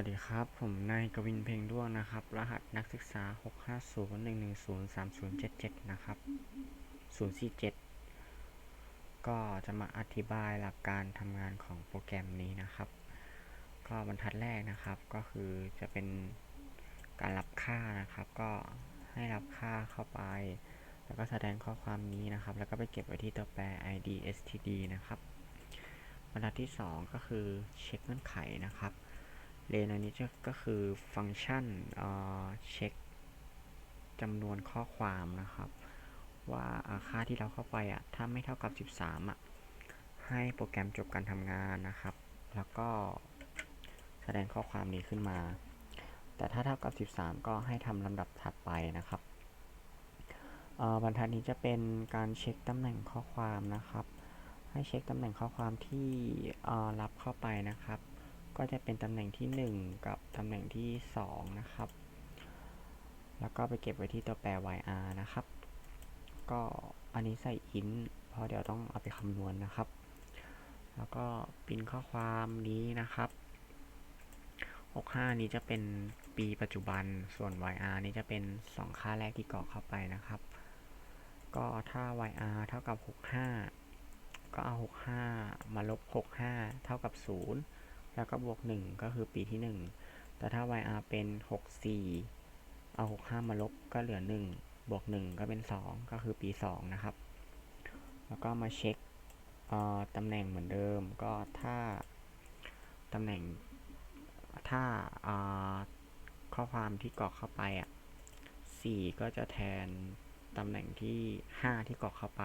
วัสดีครับ ผมนายกวินเพลงด้วงนะครับ รหัสนักศึกษา 6 5 0 1 1 0 3 0 7 7 นะครับ 047 ก็จะมาอธิบายหลักการทำงานของโปรแกรมนี้นะครับ ก็บรรทัดแรกนะครับ ก็คือจะเป็นการรับค่านะครับ ก็ให้รับค่าเข้าไป แล้วก็แสดงข้อความนี้นะครับ แล้วก็ไปเก็บไว้ที่ตัวแปร id std นะครับ บรรทัดที่ 2 ก็คือเช็คเงื่อนไขนะครับ เลนอันนี้ก็คือฟังก์ชันเเช็คจำนวนข้อความนะครับ ว่าค่าที่เราเข้าไปอะถ้าไม่เท่ากับ 13อะให้โปรแกรมจบการทำงานนะครับ แล้วก็แสดงข้อความนี้ขึ้นมา แต่ถ้าเท่ากับ 13 ก็ให้ทำลำดับถัดไปนะครับบรรทัดนี้จะเป็นการเช็คตำแหน่งข้อความนะครับ ให้เช็คตำแหน่งข้อความที่รับเข้าไปนะครับ ก็จะเป็นตำแหน่งที่ 1 กับตำแหน่งที่ 2 นะครับ แล้วก็ไปเก็บไว้ที่ตัวแปร yr นะครับ ก็อันนี้ใส่ int เพราะเดี๋ยวต้องเอาไปคำนวณนนะครับ แล้วก็ปินข้อความนี้นะครับ 65 นี้จะเป็นปีปัจจุบัน ส่วน yr นี้จะเป็น 2 ค่าแรกที่กรอกเข้าไปนะครับ ก็ถ้า yr เท่ากับ 65 ก็เอา 65 มาลบ 65 เท่ากับ 0 แล้วก็บวก 1 ก็คือปีที่ 1 แต่ถ้า yr เป็น 64 เอา 65 มาลบก็เหลือ 1 บวก 1 ก็เป็น 2 ก็คือปี 2 นะครับ แล้วก็มาเช็คตำแหน่งเหมือนเดิม ก็ถ้าตำแหน่งถ้าข้อความที่กรอกเข้าไปอะ4 ก็จะแทนตำแหน่งที่ 5 ที่กรอกเข้าไป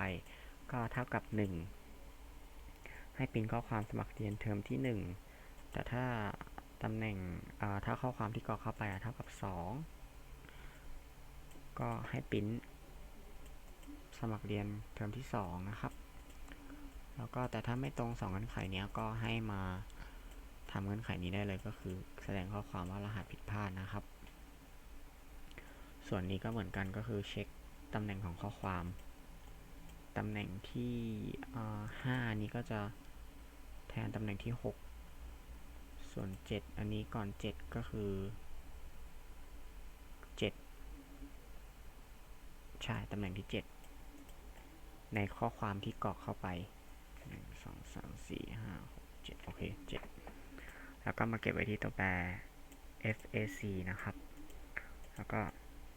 ก็เท่ากับ 1 ให้เป็นข้อความสมัครเรียนเทอมที่ 1 แต่ถ้าตำแหน่งถ้าข้อความที่กรอกเข้าไปเท่ากับ 2 ก็ให้ปิ้นสมัครเรียนเทอมที่ 2 นะครับ แล้วก็แต่ถ้าไม่ตรง 2 เงื่อนไขนี้ก็ให้มาทำเงื่อนไขนี้ได้เลยก็คือ แสดงข้อความว่ารหัสผิดพลาดนะครับ ส่วนนี้ก็เหมือนกันก็คือเช็คตำแหน่งของข้อความตำแหน่งที่ 5 นี้ก็จะแทนตำแหน่งที่ 6 ส่วน 7 อันนี้ก่อน 7 ก็คือ 7 ใช่ ตำแหน่งที่ 7 ในข้อความที่กรอกเข้าไป 1 2 3 4 5 6 7 โอเค 7 แล้วก็มาเก็บไว้ที่ตัวแปร FAC นะครับ แล้วก็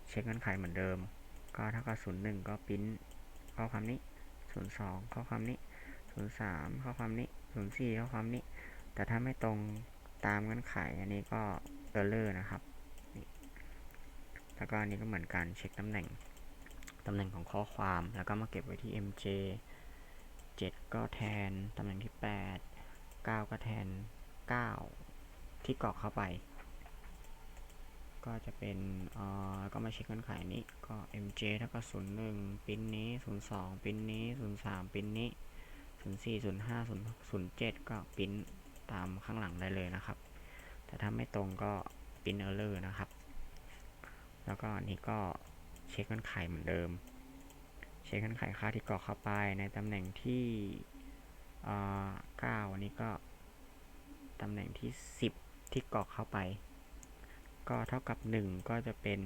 เช็คเงื่อนไขเหมือนเดิม ก็เท่ากับ01 ก็พิมพ์ข้อความนี้ 02 ข้อความนี้ 03 ข้อความนี้ 04 ข้อความนี้แต่ถ้าไม่ตรง ตามเงื่อนไข อันนี้ก็เออร์เลอร์นะครับ แล้วก็อันนี้ก็เหมือนกันเช็คตำแหน่งตำแหน่งของข้อความ แล้วก็มาเก็บไว้ที่ mj 7 ก็แทนตำแหน่งที่ 8 9 ก็แทน 9 ที่กรอกเข้าไป ก็จะเป็นเอ่อก็มาเช็คเงื่อนไขนี้ก็ mj เท่ากับ01 ปินนี้ 02 ปินนี้ 03 ปินนี้ 04 05 07 ก็ปิน ตามข้างหลังได้เลยนะครับ แต่ถ้าไม่ตรงก็ปินเออร์เลอร์นะครับ แล้วก็นี่ก็เช็คกันไขเหมือนเดิม เช็คกันไขค่าที่กรอกเข้าไปในตำแหน่งที่9อันนี้ก็ตำแหน่งที่ 10 ที่กรอกเข้าไป ก็เท่ากับ 1 ก็จะเป็น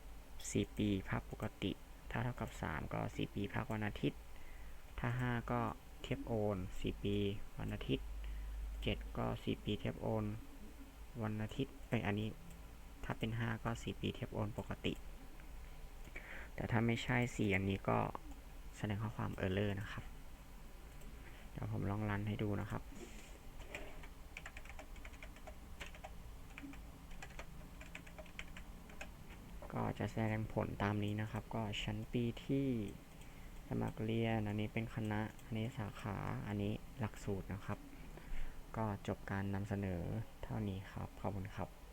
4 ปีภาคปกติ ถ้าเท่ากับ 3 ก็ 4 ปีภาควันอาทิตย์ ถ้า 5 ก็ เทียบโอน4ปี วันอาทิตย์ 7 ก็ 4 ปีเทียบโอน วันอาทิตย์เอ้ยอันนี้ถ้าเป็น 5 ก็ 4 ปีเทียบโอนปกติ แต่ถ้าไม่ใช่ 4 อันนี้ก็แสดงข้อความเออร์เลอร์นะครับ เดี๋ยวผมลองรันให้ดูนะครับก็จะแสดงผลตามนี้นะครับ ก็ชั้นปีที่ สมัครเรียน อันนี้เป็นคณะ อันนี้สาขา อันนี้หลักสูตรนะครับ ก็จบการนำเสนอเท่านี้ครับ ขอบคุณครับ